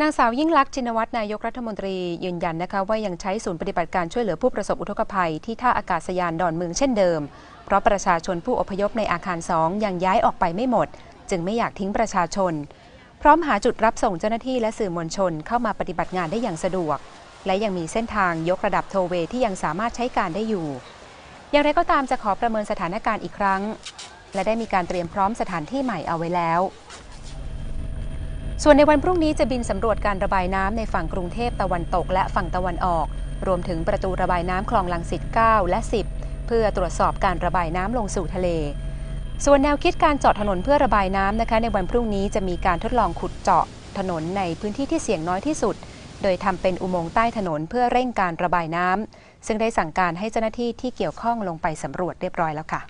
นางสาวยิ่งลักษณ์ชินวัตรนายกรัฐมนตรียืนยันนะคะว่ายังใช้ศูนย์ปฏิบัติการช่วยเหลือผู้ประสบอุทกภัยที่ท่าอากาศยานดอนเมืองเช่นเดิม เพราะประชาชนผู้อพยพในอาคารสองยังย้ายออกไปไม่หมด จึงไม่อยากทิ้งประชาชน พร้อมหาจุดรับส่งเจ้าหน้าที่และสื่อมวลชนเข้ามาปฏิบัติงานได้อย่างสะดวก และยังมีเส้นทางยกระดับโทเวที่ยังสามารถใช้การได้อยู่ อย่างไรก็ตามจะขอประเมินสถานการณ์อีกครั้ง และได้มีการเตรียมพร้อมสถานที่ใหม่เอาไว้แล้ว ส่วนในวันพรุ่งนี้จะบินสำรวจการระบายน้ำในฝั่งกรุงเทพตะวันตกและฝั่งตะวันออก รวมถึงประตูระบายน้ำคลองลังสิต 9 และ 10 เพื่อตรวจสอบการระบายน้ำลงสู่ทะเล ส่วนแนวคิดการเจาะถนนเพื่อระบายน้ำนะคะในวันพรุ่งนี้จะมีการทดลองขุดเจาะถนนในพื้นที่ที่เสี่ยงน้อยที่สุด โดยทำเป็นอุโมงค์ใต้ถนนเพื่อเร่งการระบายน้ำซึ่งได้สั่งการให้เจ้าหน้าที่ที่เกี่ยวข้องลงไปสำรวจเรียบร้อยแล้วค่ะ